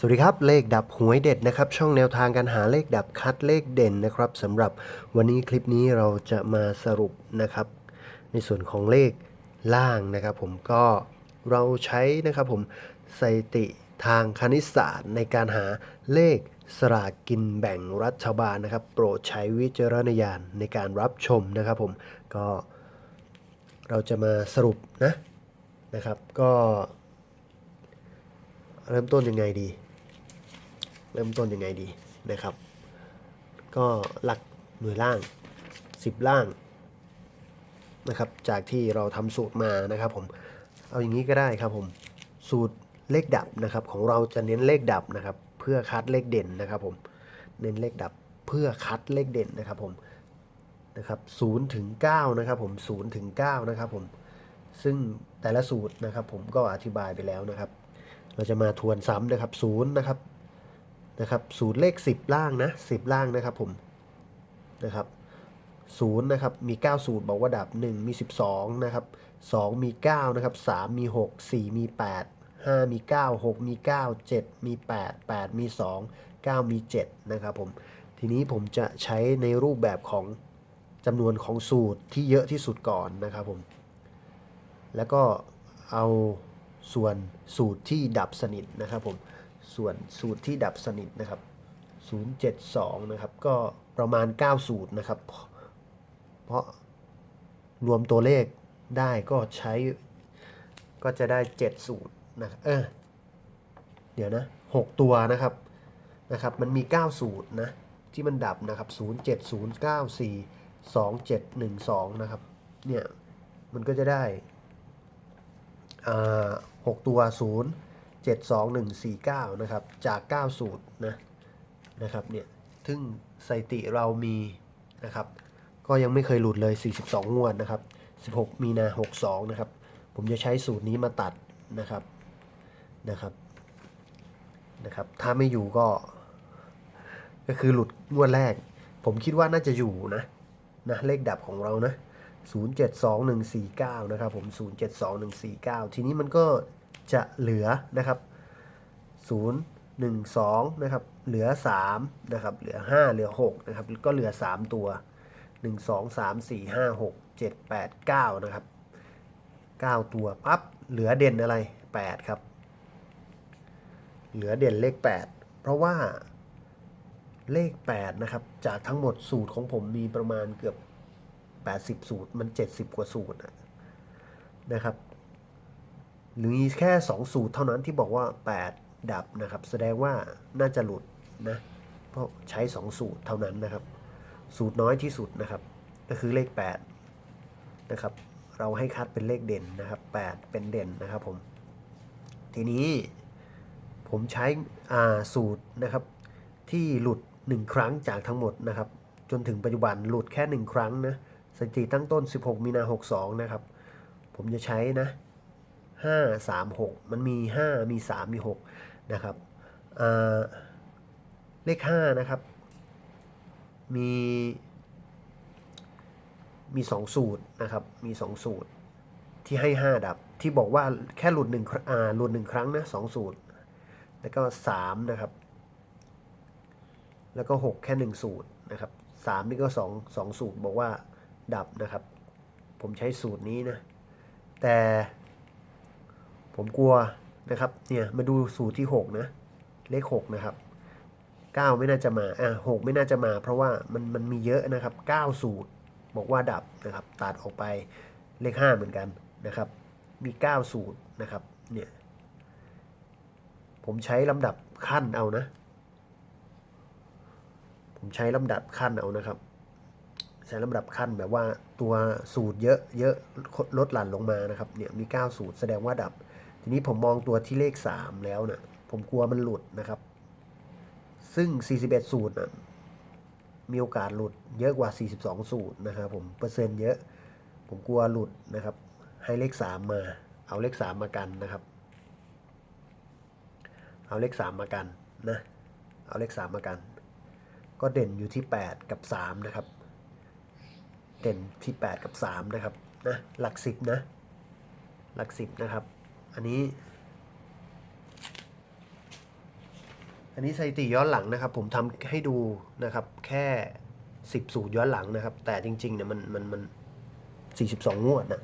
สวัสดีครับ เลขดับหวยเด็ดนะครับ ช่องแนวทางการหาเลขดับคัดเลขเด่นนะครับสำหรับวันนี้คลิปนี้เราจะมาสรุปนะครับ ในส่วนของเลขล่างนะครับ ผมก็เราใช้นะครับผมสถิติทางคณิตศาสตร์ ในการหาเลขสลากกินแบ่งรัฐบาลนะครับ โปรดใช้วิจารณญาณในการรับชมนะครับ ผมก็เราจะมาสรุปนะนะครับ ก็เริ่มต้นยังไงดี ริ่มต้นยังไงดีนะครับ ก็หลักหน่วยล่าง 10 ล่างนะครับจากที่เราทำสูตรมานะครับผมเอาอย่างนี้ก็ได้ครับผมสูตรเลขดับนะครับ ของเราจะเน้นเลขดับนะครับ เพื่อคัดเลขเด่นนะครับผมเน้นเลขดับเพื่อคัดเลขเด่นนะครับผมนะครับ0ถึง9นะครับผม0ถึง9นะครับผมซึ่งแต่ละสูตรนะครับผมก็อธิบายไปแล้วนะครับ เราจะมาทวนซ้ำนะครับศูนย์นะครับ นะครับศูนย์เลข 10 ล่างนะ10 ล่างนะครับผมนะครับศูนย์นะครับมี9สูตรบอกว่าดับ 1 มี 12 นะครับ 2 มี 9 นะครับ 3 มี 6 4 มี 8 5 มี 9 6 มี 9 7 มี 8 8 มี 2 9 มี 7 นะครับผม ทีนี้ผมจะใช้ในรูปแบบของจำนวนของสูตรที่เยอะที่สุดก่อนนะครับผม แล้วก็เอาส่วนสูตรที่ดับสนิทนะครับผม ส่วนสูตรที่ดับสนิทนะครับ 072 นะครับ ก็ประมาณ 9 สูตรนะครับ เพราะรวมตัวเลขได้ก็ใช้ก็จะได้ 7 สูตรนะเออเดี๋ยวนะ 6 ตัวนะครับนะครับ มันมี 9 สูตรนะที่มันดับนะครับ 07094 2712 นะครับ เนี่ย มันก็จะได้อ่าหกตัวศู นย์เจ็ดสองหนึ่งสี่เก้านะครับ จากเก้าสูตรนะ นะครับ เนี่ย ซึ่งสถิติเรามีนะครับ ก็ยังไม่เคยหลุดเลย 42 งวดนะครับ 16 มีนา 62 นะครับ ผมจะใช้สูตรนี้มาตัดนะครับ นะครับ นะครับ ถ้าไม่อยู่ก็ ก็คือหลุดงวดแรก ผมคิดว่าน่าจะอยู่นะ นะ เลขดับของเรานะ 072149 นะครับผม 072149 ทีนี้มันก็ จะเหลือนะครับ012นะครับเหลือ3นะครับเหลือ 5 เหลือ6นะครับก็เหลือ 3 ตัว 1 2 3 4 5 6 7 8 9นะครับ9 ตัวปั๊บเหลือเด่นอะไร 8 ครับ เหลือเด่นเลข 8 เพราะว่าเลข 8 นะครับ จากทั้งหมดสูตรของผมมีประมาณเกือบ 80 สูตรมัน 70 กว่าสูตรนะครับ หรือมีแค่ 2 สูตรเท่านั้นที่บอกว่า 8 ดับนะครับ แสดงว่าน่าจะหลุดนะ เพราะใช้ 2 สูตรเท่านั้นนะครับ สูตรน้อยที่สุดนะครับ ก็คือเลข 8 นะครับ เราให้คัดเป็นเลขเด่นนะครับ 8 เป็นเด่นนะครับผม ทีนี้ผมใช้อ่าสูตรนะครับ ที่หลุด 1 ครั้งจากทั้งหมดนะครับ จนถึงปัจจุบันหลุดแค่ 1 ครั้งนะสถิติตั้งต้น 16 มีนา 62 นะครับ ผมจะใช้นะ 5 3 6 มันมี 5 มี 3 มี 6 นะครับเลข 5 นะครับ มี มี 2 สูตรนะครับ มี 2 สูตรที่ให้ 5 ดับ ที่บอกว่าแค่หลุด1ครั้งอ่าหลุด1ครั้งนะ2สูตร แล้วก็ 3 นะครับ แล้วก็ 6 แค่ 1 สูตรนะครับ3นี่ก็ 2 2 สูตรบอกว่าดับนะครับ ผมใช้สูตรนี้นะ แต่ ผมกลัวนะครับ เนี่ยมาดูสูตรที่ 6 นะ เลข 6 นะครับ 9 ไม่น่าจะมา อะ6ไม่น่าจะมา เพราะว่ามันมันมีเยอะนะครับ 9 สูตรบอกว่าดับนะครับ ตัดออกไปเลข 5 เหมือนกันนะครับ มี 9 สูตรนะครับ เนี่ย ผมใช้ลำดับขั้นเอานะ ผมใช้ลำดับขั้นเอานะครับ ใช้ลำดับขั้นแบบว่าตัวสูตรเยอะเยอะลดหลั่นลงมานะครับ เนี่ยมี 9 สูตรแสดงว่าดับ ทีนี้ผมมองตัวที่เลข 3 แล้วนะ่ะ ผมกลัวมันหลุดนะครับ ซึ่ง 41 สูตรนะมีโอกาสหลุดเยอะกว่า 42 สูตรนะครับผมเปอร์เซ็นต์เยอะ ผมกลัวหลุดนะครับ ให้เลข 3 มา เอาเลข 3 มากันนะครับ เอาเลข 3 มากันนะ เอาเลข 3 มากัน ก็เด่นอยู่ที่ 8 กับ 3 นะครับ เด่นที่ 8 กับ 3 นะครับนะหลัก 10 นะ หลัก 10 นะครับ อันนี้ อันนี้สถิติย้อนหลังนะครับ ผมทำให้ดูนะครับ แค่สิบสูตรย้อนหลังนะครับ แต่จริงๆเนี่ยมันมันมันสี่สิบสองงวดนะ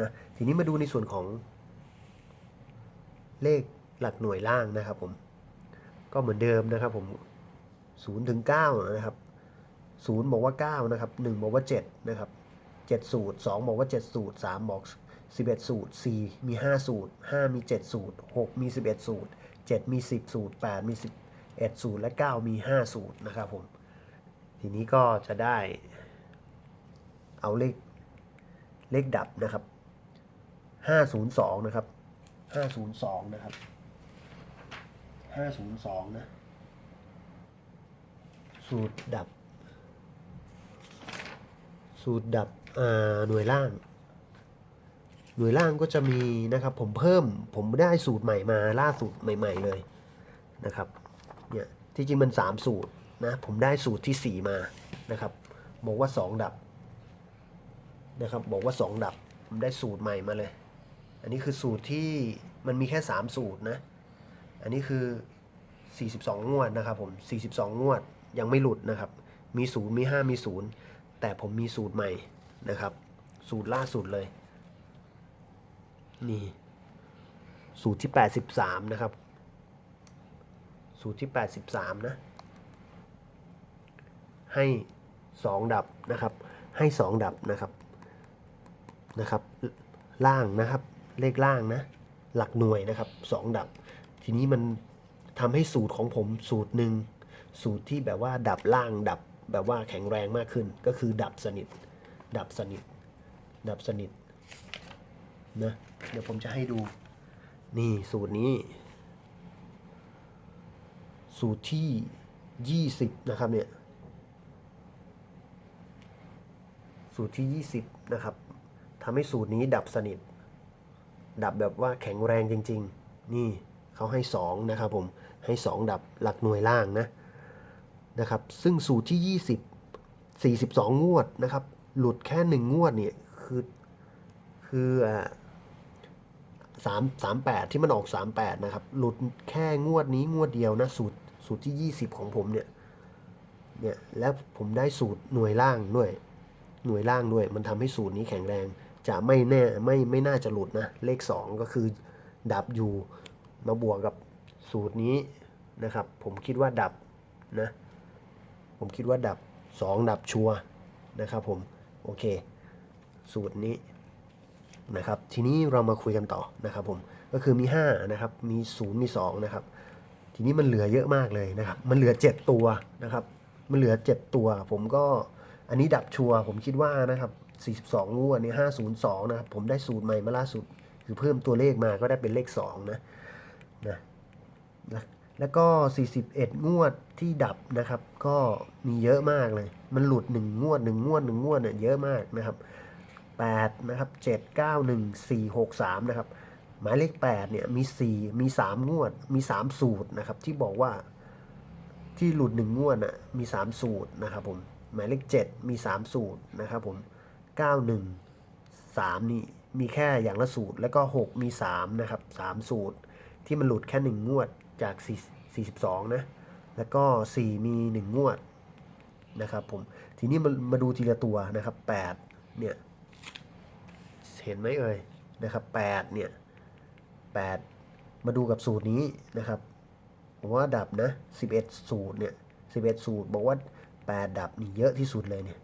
นะทีนี้มาดูในส่วนของ เลขหลักหน่วยล่างนะครับ ผม ก็เหมือนเดิมนะครับ ผมศูนย์ถึงเก้านะครับศูนย์บอกว่าเก้านะครับหนึ่งบอกว่าเจ็ดนะครับเจ็ดสูตรสองบอกว่าเจ็ดสูตรสามบอก สิบเอ็ดสูตรสี่มีห้าสูตรห้ามีเจ็ดสูตรหกมีสิบเอ็ดสูตรเจ็ดมีสิบสูตรแปดมีสิบเอ็ดสูตร และเก้ามีห้าสูตรนะครับผม ทีนี้ก็จะได้เอาเลขเลขดับนะครับห้าศูนย์สองนะครับห้าศูนย์สองนะครับห้าศูนย์สองนะ สูตรดับ สูตรดับอ่าหน่วยล่าง หน่วยล่างก็จะมีนะครับผมเพิ่มผมได้สูตรใหม่มาล่าสุดใหม่ ๆเลยนะครับเนี่ยที่จริงมัน 3 สูตรนะผมได้สูตรที่ 4 มานะครับบอกว่า 2 ดับนะครับบอกว่า 2 ดับผมได้สูตรใหม่มาเลย อันนี้คือสูตรที่มันมีแค่ 3 สูตรนะอันนี้คือ 42 งวดนะครับผม 42 งวดยังไม่หลุดนะครับ มีศูนย์มี 5 มีศูนย์แต่ผมมีสูตรใหม่นะครับ สูตรล่าสุดเลย นี่สูตรที่ 83 นะครับ สูตรที่ 83 นะ ให้ 2 ดับนะครับ ให้ 2 ดับนะครับนะครับ ล่างนะครับ เลขล่างนะ หลักหน่วยนะครับ 2 ดับ ทีนี้มันทำให้สูตรของผมสูตรหนึ่งสูตรที่แบบว่าดับล่างดับแบบว่าแข็งแรงมากขึ้น ก็คือดับสนิท ดับสนิท ดับสนิท นะเดี๋ยวผมจะให้ดู นี่สูตรนี้ สูตรที่ 20 นะครับเนี่ย สูตรที่ 20 นะครับทำให้สูตรนี้ดับสนิท ดับแบบว่าแข็งแรงจริง ๆ นี่เขาให้ 2 นะครับผม ให้ 2 ดับหลักหน่วยล่างนะนะครับ ซึ่งสูตรที่ 20 42 งวดนะครับ หลุดแค่ 1 งวดเนี่ย คือ คืออ่า สามสามแปดที่มันออกสามแปดนะครับ หลุดแค่งวดนี้งวดเดียวนะ สูตรสูตรที่ยี่สิบของผมเนี่ย เนี่ย แล้วผมได้สูตรหน่วยล่างด้วย หน่วยล่างด้วย มันทำให้สูตรนี้แข็งแรง จะไม่แน่ไม่ไม่น่าจะหลุดนะ เลขสองก็คือดับอยู่มาบวกกับสูตรนี้นะครับ ผมคิดว่าดับนะ ผมคิดว่าดับสองดับชัวนะครับผม โอเค สูตรนี้ นะครับทีนี้เรามาคุยกันต่อนะครับผมก็คือมี5นะครับมี 0 มี2นะครับทีนี้มันเหลือเยอะมากเลยนะครับมันเหลือ 7 ตัวนะครับมันเหลือ 7 ตัว ผมก็อันนี้ดับชัวร์ผมคิดว่านะครับ42งวดนี้502นะครับผมได้สูตรใหม่มาล่าสุด คือเพิ่มตัวเลขมาก็ได้เป็นเลข2นะนะนะแล้วก็ 41 งวดที่ดับนะครับ ก็มีเยอะมากเลย มันหลุด 1 งวด 1 งวด 1 งวดเนี่ยเยอะมากนะครับ 8นะครับ7 9 1 4 6 3นะครับหมายเลข8เนี่ยมี 4 มี 3 งวด มี 3 สูตรนะครับที่บอกว่าที่หลุด 1 งวดน่ะมี 3 สูตรนะครับผมหมายเลข 7 มี 3 สูตรนะครับผม 91 3 นี่มีแค่อย่างละสูตร แล้วก็ 6 มี 3 นะครับ 3 สูตร ที่มันหลุดแค่ 1 งวดจาก4 42นะ แล้วก็ 4 มี 1 งวดนะครับผม ทีนี้มามาดูทีละตัวนะครับ 8 เนี่ย เห็นไหมเอ่ยนะครับ8เนี่ย8มาดูกับสูตรนี้นะครับผมว่าดับนะ11 สูตรเนี่ย11 สูตรบอกว่า 8 ดับนี่เยอะที่สุดเลยเนี่ย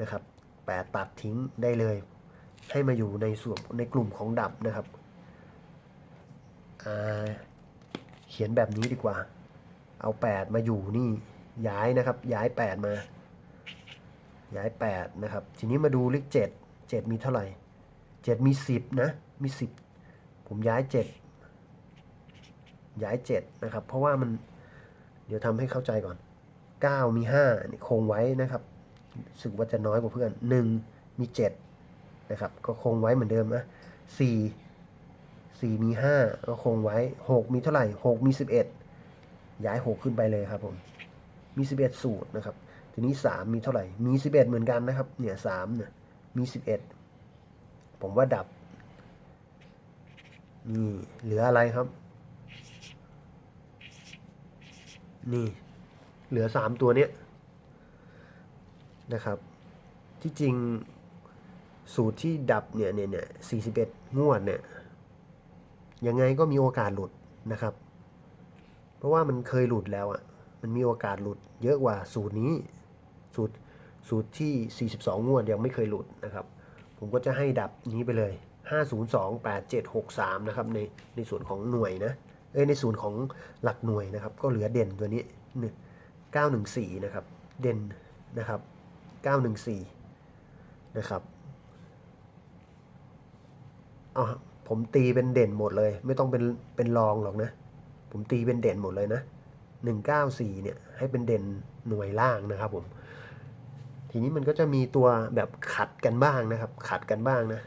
นะครับ8ตัดทิ้งได้เลย ให้มาอยู่ในส่วนในกลุ่มของดับนะครับอ่าเขียนแบบนี้ดีกว่า เอา 8 มาอยู่นี่ย้ายนะครับ ย้าย 8 มา ย้าย 8 นะครับ ทีนี้มาดูเลข7 7 มีเท่าไหร่ เจ็ดมีสิบนะ มีสิบผมย้ายเจ็ดย้ายเจ็ดนะครับ เพราะว่ามันเดี๋ยวทำให้เข้าใจก่อนเก้ามีห้านี่คงไว้นะครับสึกว่าจะน้อยกว่าเพื่อนหนึ่งมีเจ็ดนะครับ ก็คงไว้เหมือนเดิมนะสี่สี่มีห้าก็คงไว้หกมีเท่าไหร่หกมีสิบเอ็ดย้ายหกขึ้นไปเลยครับผมมีสิบเอ็ดสูตรนะครับทีนี้สามมีเท่าไหร่ มีสิบเอ็ดเหมือนกันนะครับ เนี่ยสามเนี่ย มีสิบเอ็ด ผมว่าดับ นี่เหลืออะไรครับ นี่ เหลือสามตัวเนี้ยนะครับ ที่จริงสูตรที่ดับเนี่ยเนี่ยเนี่ยสี่สิบเอ็ดงวดเนี่ยยังไงก็มีโอกาสหลุดนะครับ เพราะว่ามันเคยหลุดแล้วอะ่ะ มันมีโอกาสหลุดเยอะกว่าสูตรนี้ สูตรสูตรที่ 42 งวดยังไม่เคยหลุดนะครับ ผมก็จะให้ดับนี้ไปเลย 502 8763 นะครับในในส่วนของหน่วยนะเอ้ยในส่วนของหลักหน่วยนะครับ ก็เหลือเด่นตัวนี้ 914 นะครับ เด่นนะครับ 914 นะครับเอาผมตีเป็นเด่นหมดเลย ไม่ต้องเป็นเป็นรองหรอกนะ ผมตีเป็นเด่นหมดเลยนะ 194 เนี่ยให้เป็นเด่นหน่วยล่างนะครับผม ทีนี้มันก็จะมีตัวแบบขัดกันบ้างนะครับ ขัดกันบ้างนะ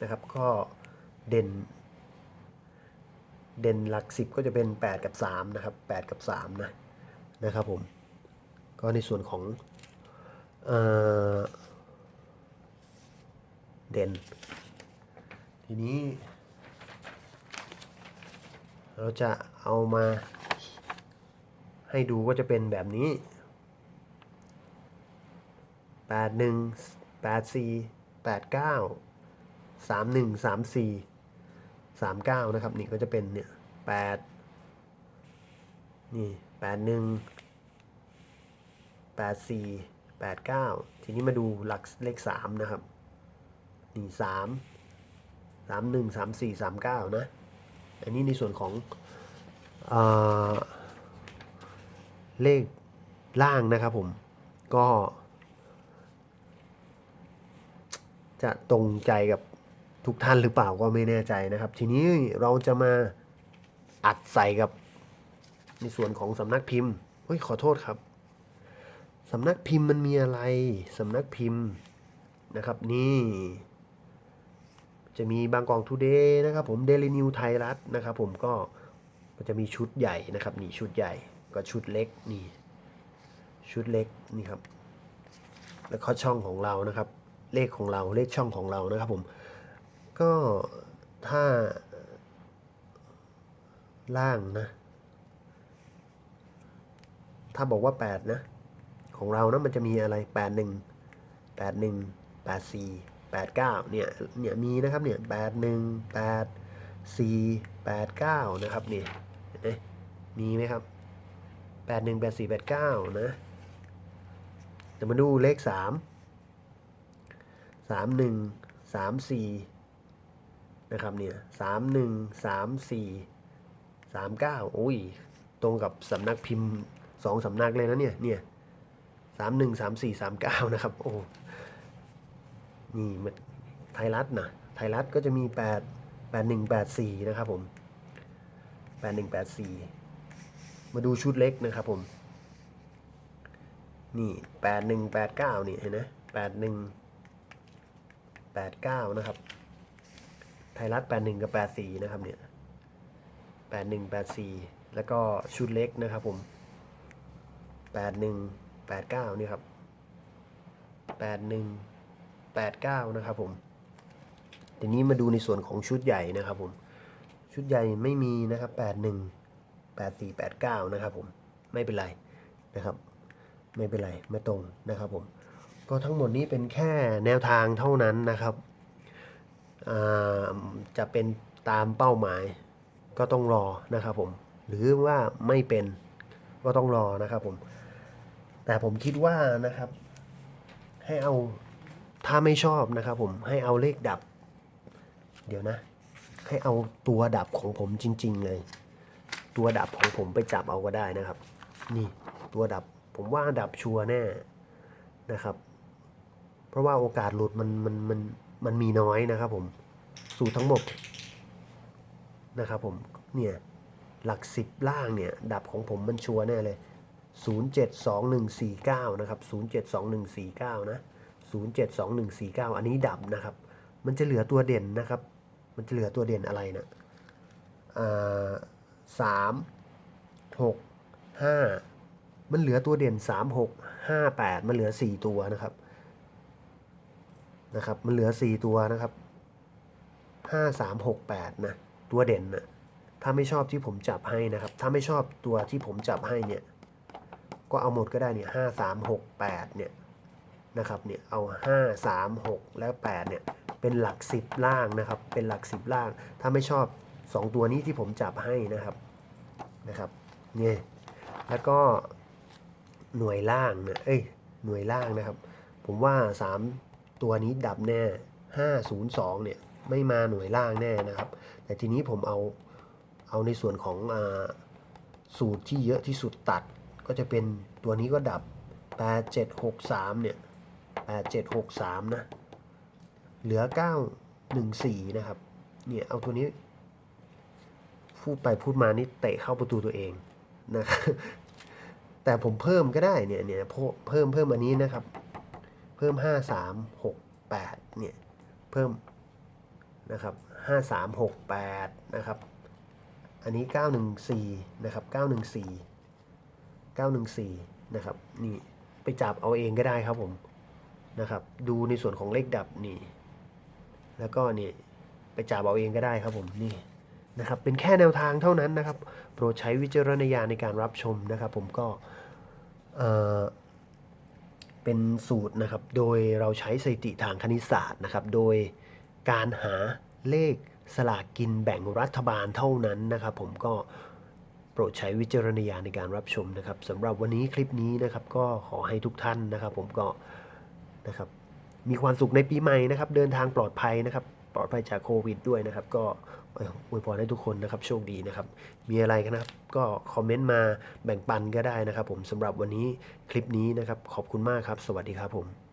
นะครับ ก็เด่น เด่นหลักสิบก็จะเป็น 8 กับ 3 นะครับ 8 กับ3นะนะครับผมก็ในส่วนของเอเด่น ทีนี้ เราจะเอามาให้ดูก็จะเป็นแบบนี้ แปดหนึ่งแปดสี่แปดเก้าสามหนึ่งสามสี่สามเก้านะครับ นี่ก็จะเป็นเนี่ยแปดนี่แปดหนึ่งแปดสี่แปดเก้าทีนี้มาดูหลักเลขสามนะครับนี่สามสามหนึ่งสามสี่สามเก้านะ อันนี้ในส่วนของเอเลขล่างนะครับผมก็ จะตรงใจกับทุกท่านหรือเปล่าก็ไม่แน่ใจนะครับ ทีนี้เราจะมาอัดใส่กับในส่วนของสำนักพิมพ์เฮ้ยขอโทษครับสำนักพิมพ์มันมีอะไรสำนักพิมพ์นะครับนี่ จะมีบางกองทูเดย์นะครับผมเดลินิวไทยรัฐนะครับผมก็ก็จะมีชุดใหญ่นะครับนี่ชุดใหญ่ก็ชุดเล็กนี่ ชุดเล็กนี่ครับ แล้วก็ช่องของเรานะครับ เลขของเราเลขช่องของเรานะครับผม ก็ถ้าล่างนะ ถ้าบอกว่า 8 นะ ของเรานะมันจะมีอะไร 81 81 84 89เนี่ยเนี่ยมีนะครับเนี่ย81 8 4 89นะครับเนี่ยเห็นไหมมีไหมครับ 81 84 89 นะจะมาดูเลข 3 สามหนึ่งสามสี่นะครับเนี่ยสามหนึ่งสามสี่สามเก้าโอ้ย ตรงกับสำนักพิมพ์สองสำนักเลยนะเนี่ยเนี่ยสามหนึ่งสามสี่สามเก้านะครับ โอ้นี่มันไทยรัฐนะไทยรัฐก็จะมีแปดแปดหนึ่งแปดสี่นะครับผมแปดหนึ่งแปดสี่มาดูชุดเล็กนะครับผมนี่แปดหนึ่งแปดเก้านี่เห็นไหมแปดหนึ่ง 89 นะครับ ไทยรัฐ 81 กับ 84 นะครับเนี่ย 81 84 แล้วก็ชุดเล็กนะครับผม 81 89 นี่ครับ 81 89 นะครับผมทีนี้มาดูในส่วนของชุดใหญ่นะครับผม ชุดใหญ่ไม่มีนะครับ 81 84 89 นะครับผม ไม่เป็นไรนะครับ ไม่เป็นไร ไม่ตรงนะครับผม ก็ทั้งหมดนี้เป็นแค่แนวทางเท่านั้นนะครับจะเป็นตามเป้าหมายก็ต้องรอนะครับผมหรือว่าไม่เป็นก็ต้องรอนะครับผม แต่ผมคิดว่านะครับ ให้เอาถ้าไม่ชอบนะครับผมให้เอาเลขดับ เดี๋ยวนะ ให้เอาตัวดับของผมจริง ๆ เลย ตัวดับของผมไปจับเอาก็ได้นะครับ นี่ตัวดับผมว่าดับชัวร์แน่นะครับ เพราะว่าโอกาสหลุดมันมันมันมันมีน้อยนะครับผมสูตรทั้งหมดนะครับผมเนี่ยหลักสิบล่างเนี่ยดับของผมมันชัวร์แน่เลย 072149 นะครับ 072149 นะ 072149 อันนี้ดับนะครับ มันจะเหลือตัวเด่นนะครับ มันจะเหลือตัวเด่นอะไรนะอ่าสามหกห้ามันเหลือตัวเด่นสามหกห้าแปดมันเหลือสี่ตัวนะครับ นะครับ มันเหลือสี่ตัวนะครับห้าสามหกแปดนะ ตัวเด่นนะถ้าไม่ชอบที่ผมจับให้นะครับ ถ้าไม่ชอบตัวที่ผมจับให้เนี่ย ก็เอาหมดก็ได้เนี่ยห้าสามหกแปดเนี่ยนะครับ เนี่ย เอาห้าสามหกแล้วแปดเนี่ย เป็นหลักสิบล่างนะครับ เป็นหลักสิบล่าง ถ้าไม่ชอบสองตัวนี้ที่ผมจับให้นะครับ นะครับ เนี่ย แล้วก็หน่วยล่างเนี่ยเอ้ย หน่วยล่างนะครับ ผมว่าสาม ตัวนี้ดับแน่ห้าศูนย์สองเนี่ย ไม่มาหน่วยล่างแน่นะครับ แต่ทีนี้ผมเอาเอาในส่วนของอสูตรที่เยอะที่สุดตัด ก็จะเป็นตัวนี้ก็ดับ 8763 เนี่ย 8763 นะ เหลือ 914 นะครับ เนี่ย เอาตัวนี้ พูดไปพูดมานี่เตะเข้าประตูตัวเองนะครับแต่ผมเพิ่มก็ได้เนี่ยเนี่ยเพิ่มเพิ่มอันนี้นะครับ พิ่ม 5368เนี่ยเพิ่มนะครับ5368นะครับอันนี้ 914นะครับ914 914นะครับนี่ไปจับเอาเองก็ได้ครับผมนะครับดูในส่วนของเลขดับนี่แล้วก็นี่ไปจับเอาเองก็ได้ครับผมนี่นะครับเป็นแค่แนวทางเท่านั้นนะครับ โปรดใช้วิจารณญาณในการรับชมนะครับ ผมก็เอ่อ เป็นสูตรนะครับ โดยเราใช้สถิติทางคณิตศาสตร์นะครับ โดยการหาเลขสลากกินแบ่งรัฐบาลเท่านั้นนะครับ ผมก็โปรดใช้วิจารณญาณในการรับชมนะครับสำหรับวันนี้คลิปนี้นะครับก็ขอให้ทุกท่านนะครับ ผมก็นะครับมีความสุขในปีใหม่นะครับ เดินทางปลอดภัยนะครับ ปลอดภัยจากโควิดด้วยนะครับ ก็ อวยพรให้ทุกคนนะครับโชคดีนะครับ มีอะไรกันนะครับ ก็คอมเมนต์มาแบ่งปันก็ได้นะครับ ผมสำหรับวันนี้คลิปนี้นะครับ ขอบคุณมากครับ สวัสดีครับผม